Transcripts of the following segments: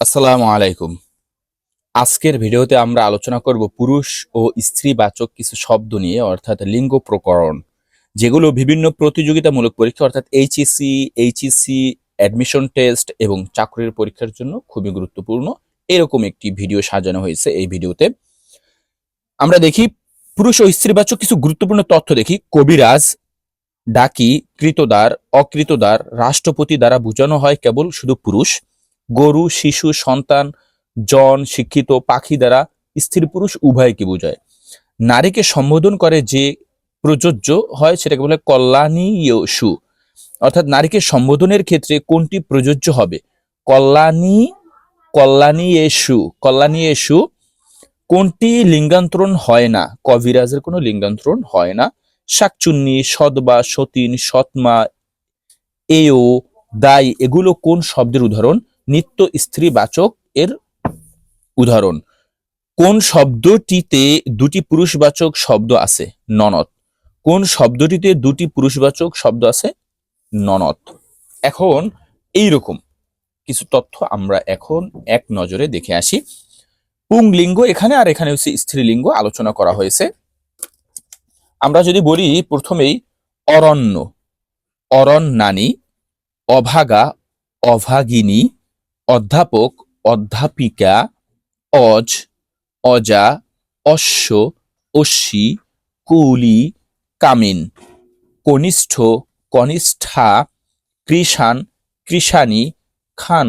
আসসালামু আলাইকুম। আজকের ভিডিওতে আমরা আলোচনা করব পুরুষ ও স্ত্রীবাচক কিছু শব্দ নিয়ে, অর্থাৎ লিঙ্গ প্রকরণ, যেগুলো বিভিন্ন প্রতিযোগিতামূলক পরীক্ষা, অর্থাৎ এইচএসসি এইচএসসি অ্যাডমিশন টেস্ট এবং চাকরির পরীক্ষার জন্য খুবই গুরুত্বপূর্ণ। এরকম একটি ভিডিও সাজানো হয়েছে এই ভিডিওতে। আমরা দেখি, পুরুষ ও স্ত্রীবাচক কিছু গুরুত্বপূর্ণ তথ্য দেখি। কবিরাজ, ডাকি, কৃতদার, অকৃতদার, রাষ্ট্রপতি দ্বারা বোঝানো হয় কেবল শুধু পুরুষ। গরু, শিশু, সন্তান, জন, শিক্ষিত, পাখি দ্বারা স্ত্রী পুরুষ উভয়কে বোঝায়? নারীকে সম্বোধন করে যে প্রযোজ্য হয় সেটাকে বলে কল্যাণীয়সু। অর্থাৎ নারীকে সম্বোধনের ক্ষেত্রে কোনটি প্রযোজ্য হবে? কল্যাণী কল্যাণীয়েশু কল্যাণীয়েশু কোনটি লিঙ্গান্তরণ হয় না? কবিরাজের কোনো লিঙ্গান্তরণ হয় না। শাকচুন্নি, সদবা, সতীন, সৎমা, এও, দাই, এগুলো কোন শব্দের উদাহরণ? নিত্য স্ত্রীবাচক এর উদাহরণ। কোন শব্দটিতে দুটি পুরুষবাচক শব্দ আছে? ননদ। কোন শব্দটিতে দুটি পুরুষবাচক শব্দ আছে? ননদ। এখন এই রকম কিছু তথ্য আমরা এখন এক নজরে দেখে আসি। পুংলিঙ্গ এখানে আর এখানে হচ্ছে স্ত্রীলিঙ্গ আলোচনা করা হয়েছে। আমরা যদি বলি প্রথমেই অরণ্য। অরণ্যানী, অভাগা, অভাগিনী অধ্যাপক, অধ্যাপিকা, অজ, অজা, অশ্ব অশ্বী কুলি, কামিন। কনিষ্ঠ, কনিষ্ঠা, কৃষাণ, কৃষাণী, খান,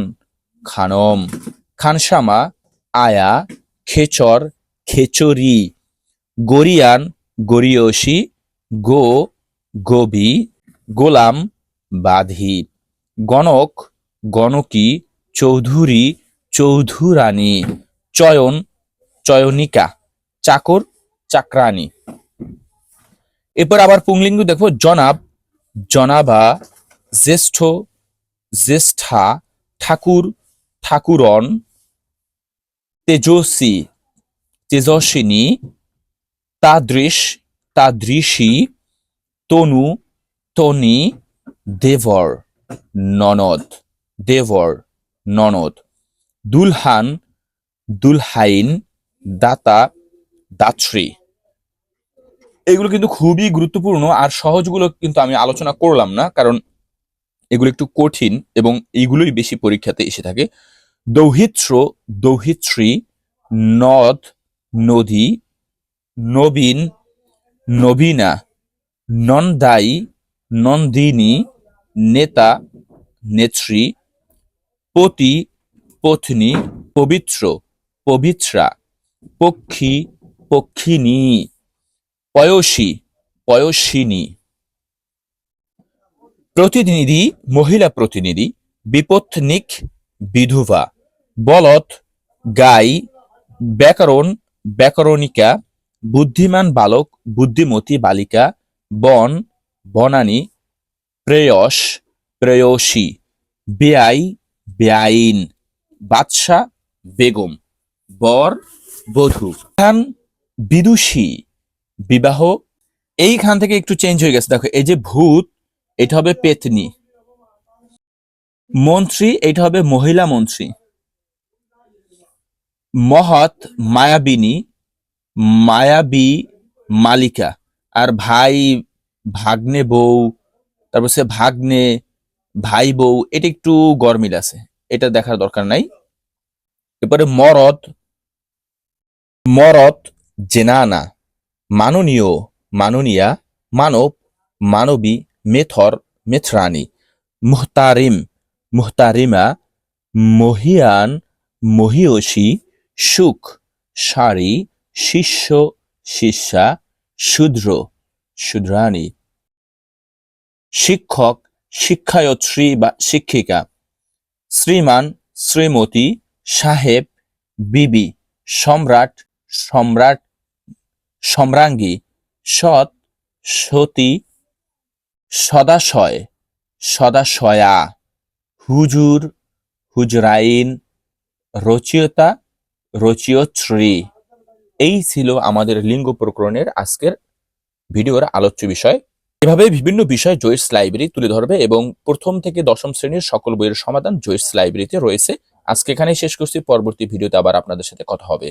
খানম। খানসামা, আয়া, খেচর, খেচরি। গরিয়ান, গরিয়সী, গো, গবি, গোলাম, বাধি। গণক, গণকী চৌধুরী চৌধুরানী, চয়ন, চয়নিকা, চাকর, চাকরানী। এরপর আবার পুংলিঙ্গ দেখো জনাব, জনাবা, জ্যেষ্ঠ, জ্যেষ্ঠা, ঠাকুর, ঠাকুরন, তেজস্বী, তেজস্বিনী, তাদৃশ, তাদৃশী, তনু, তনি, দেবর, ননদ, দেবর। ননদ। দুলহান, দুলহাইন, দাতা, দাত্রী। এগুলো কিন্তু খুবই গুরুত্বপূর্ণ আর সহজগুলো কিন্তু আমি আলোচনা করলাম না, কারণ এগুলো একটু কঠিন এবং এইগুলোই বেশি পরীক্ষাতে এসে থাকে। দৌহিত্র, দৌহিত্রী, নদ, নদী, নবীন, নবীনা, নন্দাই, নন্দিনী, নেতা, নেত্রী পতি, পত্নী, পবিত্র, পবিত্রা, পক্ষী পক্ষিনী পয়সী পয়সিনী প্রতিনিধি, মহিলা প্রতিনিধি, বিপত্নিক, বিধবা, বলদ, গাই, ব্যাকরণ, ব্যাকরণিকা, বুদ্ধিমান বালক, বুদ্ধিমতী বালিকা, বন, বনানী, প্রেয়স, প্রেয়সী, বেআই বেআইন বাদশা বেগম, বর বধু। খান বিদুষী বিবাহ, এইখান থেকে একটু চেঞ্জ হয়ে গেছে। দেখো, এই যে ভূত, এটা হবে পেতনি। মন্ত্রী, এটা হবে মহিলা মন্ত্রী। মহৎ মায়াবিনী, মায়াবী মালিকা। আর ভাই ভাগ্নে বউ, তারপর সে ভাগ্নে ভাই বউ এটা একটু গরমিল আছে, এটা দেখার দরকার নাই। এরপরে মরদ মরদ জেনানা, মাননীয়, মাননীয়া, মানব, মানবী, মেথর, মেথরানি, মুহতারিম, মুহতারিমা, মহিয়ান, মহিয়সী, সুখ শাড়ি শিষ্য, শিষ্যা, শূদ্র, শূদ্রাণী, শিক্ষক শিক্ষায়ত্রী বা শিক্ষিকা। শ্রীমান শ্রীমতী সাহেব বিবি সম্রাট সম্রাট সম্রাঙ্গী সৎ সতী সদাশয় সদাশয়া। হুজুর হুজরাইন রচিয়তা রচিয়শ্রী এই ছিল আমাদের লিঙ্গ প্রকরণের আজকের ভিডিওর আলোচ্য বিষয়। এভাবে বিভিন্ন বিষয় জয়েস লাইব্রেরি তুলে ধরবে এবং প্রথম থেকে দশম শ্রেণির সকল বইয়ের সমাধান জয়েস লাইব্রেরিতে রয়েছে। আজকে এখানেই শেষ করছি। পরবর্তী ভিডিওতে আবার আপনাদের সাথে কথা হবে।